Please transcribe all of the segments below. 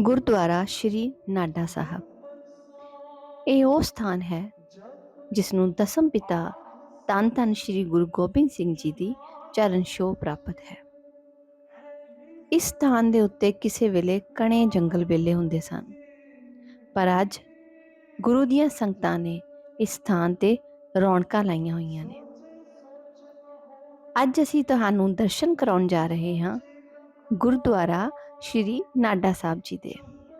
ਗੁਰਦੁਆਰਾ ਸ਼੍ਰੀ ਨਾਡਾ ਸਾਹਿਬ। ਇਹ ਉਹ ਸਥਾਨ ਹੈ ਜਿਸ ਨੂੰ ਦਸਮ ਪਿਤਾ ਧੰਨ ਧੰਨ ਸ਼੍ਰੀ ਗੁਰੂ ਗੋਬਿੰਦ ਸਿੰਘ ਜੀ ਦੀ ਚਰਨ ਛੋਹ ਪ੍ਰਾਪਤ ਹੈ। ਇਸ ਸਥਾਨ ਦੇ ਉੱਤੇ ਕਿਸੇ ਵੇਲੇ ਕਣੇ ਜੰਗਲ ਵੇਲੇ ਹੁੰਦੇ ਸਨ। ਪਰ ਅੱਜ ਗੁਰੂ ਦੀਆਂ ਸੰਗਤਾਂ ਨੇ ਇਸ ਸਥਾਨ ਤੇ ਰੌਣਕਾਂ ਲਾਈਆਂ ਹੋਈਆਂ ਨੇ। ਅੱਜ ਅਸੀਂ ਤੁਹਾਨੂੰ ਦਰਸ਼ਨ ਕਰਾਉਣ ਜਾ ਰਹੇ ਹਾਂ ਗੁਰਦੁਆਰਾ ਸ਼੍ਰੀ ਨਾਡਾ ਸਾਹਿਬ ਜੀ ਦੇ।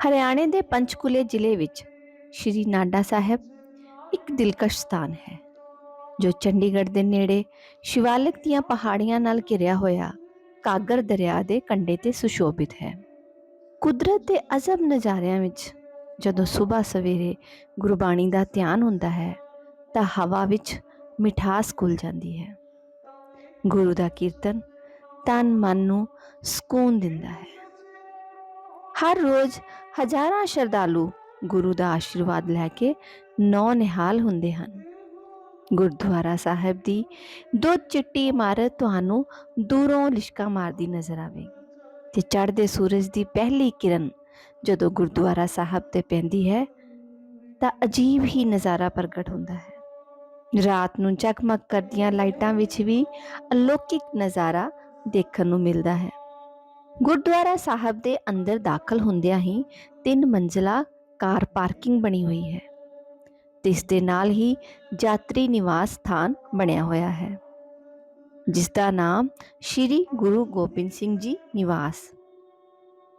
ਹਰਿਆਣੇ ਦੇ ਪੰਚਕੂਲੇ ਜ਼ਿਲ੍ਹੇ ਵਿੱਚ ਸ਼੍ਰੀ ਨਾਡਾ ਸਾਹਿਬ ਇੱਕ ਦਿਲਕਸ਼ ਸਥਾਨ ਹੈ। ਜੋ ਚੰਡੀਗੜ੍ਹ ਦੇ ਨੇੜੇ ਸ਼ਿਵਾਲਿਕ ਦੀਆਂ ਪਹਾੜੀਆਂ ਨਾਲ ਘਿਰਿਆ ਹੋਇਆ ਕਾਗਰ ਦਰਿਆ ਦੇ ਕੰਢੇ ਤੇ ਸੁਸ਼ੋਭਿਤ ਹੈ। ਕੁਦਰਤ ਦੇ ਅਜਬ ਨਜ਼ਾਰਿਆਂ ਵਿੱਚ ਜਦੋਂ ਸਵੇਰ ਸਵੇਰੇ ਗੁਰਬਾਣੀ ਦਾ ਧਿਆਨ ਹੁੰਦਾ ਹੈ, ਤਾਂ ਹਵਾ ਵਿੱਚ ਮਿਠਾਸ ਘੁਲ ਜਾਂਦੀ ਹੈ। ਗੁਰੂ ਦਾ ਕੀਰਤਨ ਤਨ ਮਨ ਨੂੰ ਸਕੂਨ ਦਿੰਦਾ ਹੈ। ਹਰ ਰੋਜ਼ ਹਜ਼ਾਰਾਂ ਸ਼ਰਧਾਲੂ ਗੁਰੂ ਦਾ ਆਸ਼ੀਰਵਾਦ ਲੈ ਕੇ ਨੌ ਨਿਹਾਲ ਹੁੰਦੇ ਹਨ। ਗੁਰਦੁਆਰਾ ਸਾਹਿਬ ਦੀ ਦੋ ਚਿੱਟੀ ਇਮਾਰਤ ਤੁਹਾਨੂੰ ਦੂਰੋਂ ਲਿਸ਼ਕਾ ਮਾਰਦੀ ਨਜ਼ਰ ਆਵੇਗੀ ਤੇ ਚੜ੍ਹਦੇ ਸੂਰਜ ਦੀ ਪਹਿਲੀ ਕਿਰਨ ਜਦੋਂ ਗੁਰਦੁਆਰਾ ਸਾਹਿਬ ਤੇ ਪੈਂਦੀ ਹੈ, ਤਾਂ ਅਜੀਬ ਹੀ ਨਜ਼ਾਰਾ ਪ੍ਰਗਟ ਹੁੰਦਾ ਹੈ। ਰਾਤ ਨੂੰ ਜਗਮਗ ਕਰਦੀਆਂ ਲਾਈਟਾਂ ਵਿੱਚ ਵੀ ਅਲੌਕਿਕ ਨਜ਼ਾਰਾ ਦੇਖਣ ਨੂੰ ਮਿਲਦਾ ਹੈ। ਗੁਰਦੁਆਰਾ ਸਾਹਿਬ ਦੇ ਅੰਦਰ ਦਾਖਲ ਹੁੰਦਿਆਂ ਹੀ ਤਿੰਨ ਮੰਜ਼ਲਾ ਕਾਰ ਪਾਰਕਿੰਗ ਬਣੀ ਹੋਈ ਹੈ। ਤੇ ਇਸ ਦੇ ਨਾਲ ਹੀ ਯਾਤਰੀ ਨਿਵਾਸ ਸਥਾਨ ਬਣਿਆ ਹੋਇਆ ਹੈ, ਜਿਸ ਦਾ ਨਾਮ ਸ਼੍ਰੀ ਗੁਰੂ ਗੋਬਿੰਦ ਸਿੰਘ ਜੀ ਨਿਵਾਸ।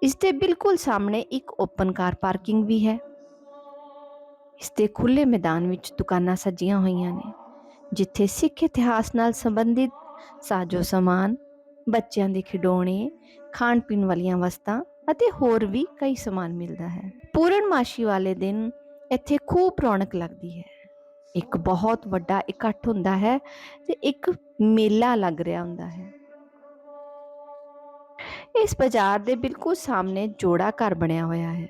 ਇਸ ਦੇ ਬਿਲਕੁਲ ਸਾਹਮਣੇ ਇੱਕ ਓਪਨ ਕਾਰ ਪਾਰਕਿੰਗ ਵੀ ਹੈ। ਇਸ ਦੇ ਖੁੱਲੇ ਮੈਦਾਨ ਵਿੱਚ ਦੁਕਾਨਾਂ ਸਜੀਆਂ ਹੋਈਆਂ ਨੇ, ਜਿੱਥੇ ਸਿੱਖ ਇਤਿਹਾਸ ਨਾਲ ਸੰਬੰਧਿਤ ਸਾਜੋ ਸਮਾਨ, ਬੱਚਿਆਂ ਦੇ ਖਿਡੌਣੇ ਖਾਣ ਪੀਣ ਵਾਲੀਆਂ ਵਸਤਾਂ ਅਤੇ ਹੋਰ ਵੀ ਕਈ ਸਮਾਨ ਮਿਲਦਾ ਹੈ। ਪੂਰਨਮਾਸ਼ੀ ਵਾਲੇ ਦਿਨ ਇੱਥੇ ਖੂਬ ਰੌਣਕ ਲੱਗਦੀ ਹੈ। ਇੱਕ ਬਹੁਤ ਵੱਡਾ ਇਕੱਠ ਹੁੰਦਾ ਹੈ ਤੇ ਇੱਕ ਮੇਲਾ ਲੱਗ ਰਿਹਾ ਹੁੰਦਾ ਹੈ। ਇਸ ਬਾਜ਼ਾਰ ਦੇ ਬਿਲਕੁਲ ਸਾਹਮਣੇ ਜੋੜਾ ਘਰ ਬਣਿਆ ਹੋਇਆ ਹੈ।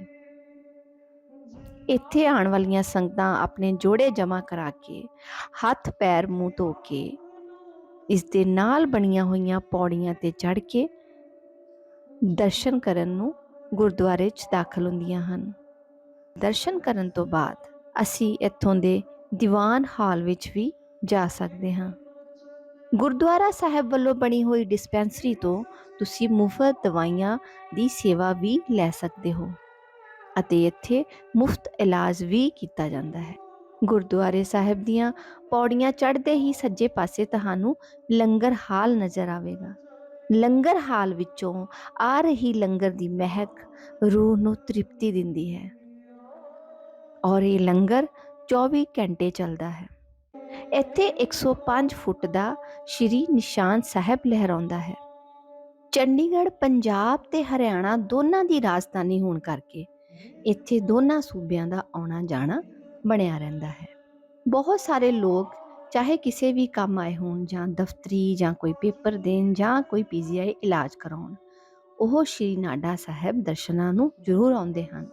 ਇੱਥੇ ਆਉਣ ਵਾਲੀਆਂ ਸੰਗਤਾਂ ਆਪਣੇ ਜੋੜੇ ਜਮ੍ਹਾਂ ਕਰਾ ਕੇ, ਹੱਥ ਪੈਰ ਮੂੰਹ ਧੋ ਕੇ, ਇਸ ਦੇ ਨਾਲ ਬਣੀਆਂ ਹੋਈਆਂ ਪੌੜੀਆਂ ਤੇ ਚੜ੍ਹ ਕੇ ਦਰਸ਼ਨ ਕਰਨ ਨੂੰ ਗੁਰਦੁਆਰੇ 'ਚ ਦਾਖਲ ਹੁੰਦੀਆਂ ਹਨ। ਦਰਸ਼ਨ ਕਰਨ ਤੋਂ ਬਾਅਦ ਅਸੀਂ ਇੱਥੋਂ ਦੇ ਦੀਵਾਨ ਹਾਲ ਵਿੱਚ ਵੀ ਜਾ ਸਕਦੇ ਹਾਂ। ਗੁਰਦੁਆਰਾ ਸਾਹਿਬ ਵੱਲੋਂ ਬਣੀ ਹੋਈ ਡਿਸਪੈਂਸਰੀ ਤੋਂ ਤੁਸੀਂ ਮੁਫਤ ਦਵਾਈਆਂ ਦੀ ਸੇਵਾ ਵੀ ਲੈ ਸਕਦੇ ਹੋ ਅਤੇ ਇੱਥੇ ਮੁਫਤ ਇਲਾਜ ਵੀ ਕੀਤਾ ਜਾਂਦਾ ਹੈ। ਗੁਰਦੁਆਰੇ ਸਾਹਿਬ ਦੀਆਂ ਪੌੜੀਆਂ ਚੜ੍ਹਦੇ ਹੀ ਸੱਜੇ ਪਾਸੇ ਤੁਹਾਨੂੰ ਲੰਗਰ ਹਾਲ ਨਜ਼ਰ ਆਵੇਗਾ। ਲੰਗਰ ਹਾਲ ਵਿੱਚੋਂ ਆ ਰਹੀ ਲੰਗਰ ਦੀ ਮਹਿਕ ਰੂਹ ਨੂੰ ਤ੍ਰਿਪਤੀ ਦਿੰਦੀ ਹੈ। ਔਰ ਇਹ ਲੰਗਰ 24 ਘੰਟੇ ਚੱਲਦਾ ਹੈ। ਇੱਥੇ 105 ਫੁੱਟ ਦਾ ਸ਼੍ਰੀ ਨਿਸ਼ਾਨ ਸਾਹਿਬ ਲਹਿਰਾਉਂਦਾ ਹੈ। ਚੰਡੀਗੜ੍ਹ, ਪੰਜਾਬ ਤੇ ਹਰਿਆਣਾ ਦੋਨਾਂ ਦੀ ਰਾਜਧਾਨੀ ਹੋਣ ਕਰਕੇ ਇੱਥੇ ਦੋਨਾਂ ਸੂਬਿਆਂ ਦਾ ਆਉਣਾ ਜਾਣਾ ਬਣਿਆ ਰਹਿੰਦਾ ਹੈ। ਬਹੁਤ ਸਾਰੇ ਲੋਕ ਚਾਹੇ ਕਿਸੇ ਵੀ ਕੰਮ ਆਏ ਹੋਣ ਜਾਂ ਦਫ਼ਤਰੀ ਜਾਂ ਕੋਈ ਪੇਪਰ ਦੇਣ ਜਾਂ ਕੋਈ ਪੀਜੀਆਈ ਇਲਾਜ ਕਰਾਉਣ, ਉਹ ਸ਼੍ਰੀ ਨਾਡਾ ਸਾਹਿਬ ਦਰਸ਼ਨਾਂ ਨੂੰ ਜ਼ਰੂਰ ਆਉਂਦੇ ਹਨ।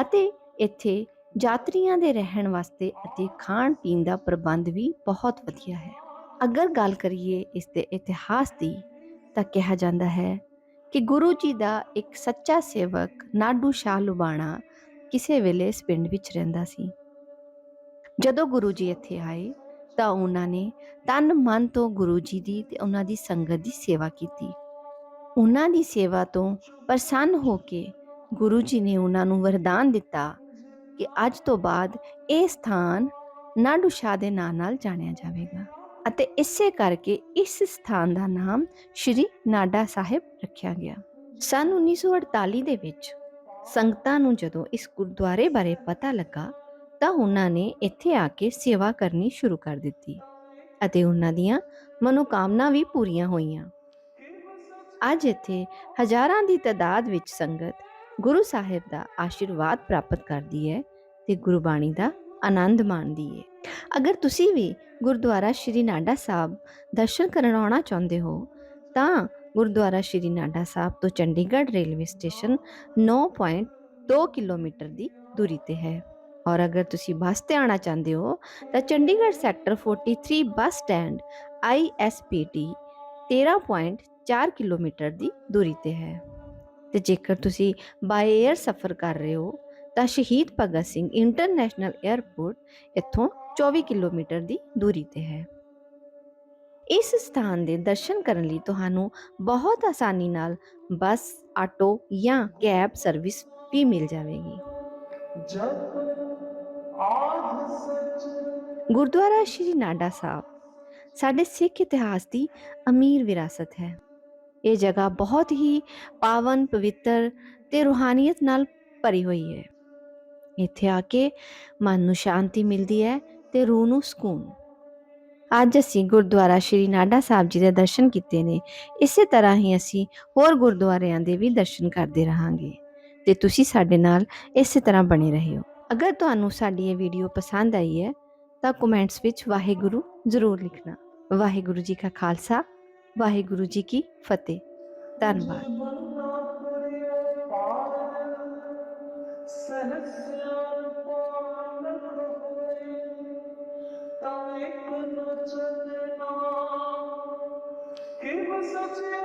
ਅਤੇ ਇੱਥੇ ਯਾਤਰੀਆਂ ਦੇ ਰਹਿਣ ਵਾਸਤੇ ਅਤੇ ਖਾਣ ਪੀਣ ਦਾ ਪ੍ਰਬੰਧ ਵੀ ਬਹੁਤ ਵਧੀਆ ਹੈ। ਅਗਰ ਗੱਲ ਕਰੀਏ ਇਸ ਦੇ ਇਤਿਹਾਸ ਦੀ, ਤਾਂ ਕਿਹਾ ਜਾਂਦਾ ਹੈ ਕਿ ਗੁਰੂ ਜੀ ਦਾ ਇੱਕ ਸੱਚਾ ਸੇਵਕ ਨਾਡੂ ਸ਼ਾਹ ਲੁਬਾਣਾ ਕਿਸੇ ਵੇਲੇ ਇਸ ਪਿੰਡ ਵਿੱਚ ਰਹਿੰਦਾ ਸੀ। ਜਦੋਂ ਗੁਰੂ ਜੀ ਇੱਥੇ ਆਏ, ਤਾਂ ਉਹਨਾਂ ਨੇ ਤਨ ਮਨ ਤੋਂ ਗੁਰੂ ਜੀ ਦੀ ਤੇ ਉਹਨਾਂ ਦੀ ਸੰਗਤ ਦੀ ਸੇਵਾ ਕੀਤੀ। ਉਹਨਾਂ ਦੀ ਸੇਵਾ ਤੋਂ ਪ੍ਰਸੰਨ ਹੋ ਕੇ ਗੁਰੂ ਜੀ ਨੇ ਉਹਨਾਂ ਨੂੰ ਵਰਦਾਨ ਦਿੱਤਾ ਕਿ ਅੱਜ ਤੋਂ ਬਾਅਦ ਇਹ ਸਥਾਨ ਨਾਡੂ ਸ਼ਾਹ ਦੇ ਨਾਂ ਨਾਲ ਜਾਣਿਆ ਜਾਵੇਗਾ ਅਤੇ ਇਸੇ ਕਰਕੇ ਇਸ ਸਥਾਨ ਦਾ ਨਾਮ ਸ਼੍ਰੀ ਨਾਡਾ ਸਾਹਿਬ ਰੱਖਿਆ ਗਿਆ। ਸਨ 1948 ਦੇ ਵਿੱਚ ਸੰਗਤਾਂ ਨੂੰ ਜਦੋਂ ਇਸ ਗੁਰਦੁਆਰੇ ਬਾਰੇ ਪਤਾ ਲੱਗਾ ਤਾਂ ਉਹਨਾਂ ਨੇ ਇੱਥੇ ਆ ਕੇ ਸੇਵਾ ਕਰਨੀ ਸ਼ੁਰੂ ਕਰ ਦਿੱਤੀ ਅਤੇ ਉਹਨਾਂ ਦੀਆਂ ਮਨੋਕਾਮਨਾ ਵੀ ਪੂਰੀਆਂ ਹੋਈਆਂ। ਅੱਜ ਇੱਥੇ ਹਜ਼ਾਰਾਂ ਦੀ ਤਾਦਾਦ ਵਿੱਚ ਸੰਗਤ ਗੁਰੂ ਸਾਹਿਬ ਦਾ ਆਸ਼ੀਰਵਾਦ ਪ੍ਰਾਪਤ ਕਰਦੀ ਹੈ ਤੇ ਗੁਰਬਾਣੀ ਦਾ ਆਨੰਦ ਮਾਣਦੀ ਹੈ। ਅਗਰ ਤੁਸੀਂ ਵੀ ਗੁਰਦੁਆਰਾ ਸ਼੍ਰੀ ਨਾਡਾ ਸਾਹਿਬ ਦਰਸ਼ਨ ਕਰਨ ਆਉਣਾ ਚਾਹੁੰਦੇ ਹੋ, ਤਾਂ ਗੁਰਦੁਆਰਾ ਸ਼੍ਰੀ ਨਾਡਾ ਸਾਹਿਬ ਤੋਂ ਚੰਡੀਗੜ੍ਹ ਰੇਲਵੇ ਸਟੇਸ਼ਨ 9.2 ਕਿਲੋਮੀਟਰ ਦੀ ਦੂਰੀ ਤੇ ਹੈ। ਔਰ ਅਗਰ ਤੁਸੀਂ ਬੱਸ ਤੇ ਆਉਣਾ ਚਾਹੁੰਦੇ ਹੋ, ਤਾਂ Chandigarh sector 43 bus stand ISPT 13.4 kilometre ਦੀ ਦੂਰੀ ਤੇ ਹੈ। ਤੇ ਜੇਕਰ ਤੁਸੀਂ ਬਾਈ 에ਅਰ ਸਫ਼ਰ ਕਰ ਰਹੇ ਹੋ, ਤਾਂ ਸ਼ਹੀਦ ਭਗਤ ਸਿੰਘ ਇੰਟਰਨੈਸ਼ਨਲ 에ਅਰਪੋਰਟ ਇੱਥੋਂ 24 ਕਿਲੋਮੀਟਰ ਦੀ ਦੂਰੀ ਤੇ ਹੈ। ਇਸ ਸਥਾਨ ਦੇ ਦਰਸ਼ਨ ਕਰਨ ਲਈ ਤੁਹਾਨੂੰ ਬਹੁਤ ਆਸਾਨੀ ਨਾਲ ਬੱਸ, ਆਟੋ ਜਾਂ ਕੈਬ ਸਰਵਿਸ ਵੀ ਮਿਲ ਜਾਵੇਗੀ। ਗੁਰਦੁਆਰਾ ਸ਼੍ਰੀ ਨਾਡਾ ਸਾਹਿਬ, ਸਾਡੇ ਸਿੱਖ ਇਤਿਹਾਸ ਦੀ ਅਮੀਰ ਵਿਰਾਸਤ ਹੈ। ਇਹ ਜਗ੍ਹਾ ਬਹੁਤ ਹੀ ਪਾਵਨ, ਪਵਿੱਤਰ ਤੇ ਰੂਹਾਨੀਅਤ ਨਾਲ ਭਰੀ ਹੋਈ ਹੈ। ਇੱਥੇ ਆ ਕੇ ਮਨ ਨੂੰ ਸ਼ਾਂਤੀ ਮਿਲਦੀ ਹੈ ਤੇ ਰੂਹ ਨੂੰ ਸਕੂਨ। ਅੱਜ ਅਸੀਂ ਗੁਰਦੁਆਰਾ ਸ਼੍ਰੀ ਨਾਡਾ ਸਾਹਿਬ ਜੀ ਦੇ ਦਰਸ਼ਨ ਕੀਤੇ ਨੇ। ਇਸੇ ਤਰ੍ਹਾਂ ਹੀ ਅਸੀਂ ਹੋਰ ਗੁਰਦੁਆਰਿਆਂ ਦੇ ਵੀ ਦਰਸ਼ਨ ਕਰਦੇ ਰਹਾਂਗੇ ਤੇ ਤੁਸੀਂ ਸਾਡੇ ਨਾਲ ਇਸੇ ਤਰ੍ਹਾਂ ਬਣੇ ਰਹਿਓ। ਅਗਰ ਤੁਹਾਨੂੰ ਸਾਡੀ ਇਹ ਵੀਡੀਓ ਪਸੰਦ ਆਈ ਹੈ ਤਾਂ ਕਮੈਂਟਸ ਵਿੱਚ ਵਾਹਿਗੁਰੂ ਜ਼ਰੂਰ ਲਿਖਣਾ। ਵਾਹਿਗੁਰੂ ਜੀ ਕਾ ਖਾਲਸਾ ਵਾਹਿਗੁਰੂ ਜੀ ਕੀ ਫਤਿਹ। ਧੰਨਵਾਦ। ਬੰਨਾ ਕਰਿਆ ਹੋਏ ਤਾਂ ਇੱਕ ਨਚਨਾ ਕਿਵ ਸਚਿਆਰ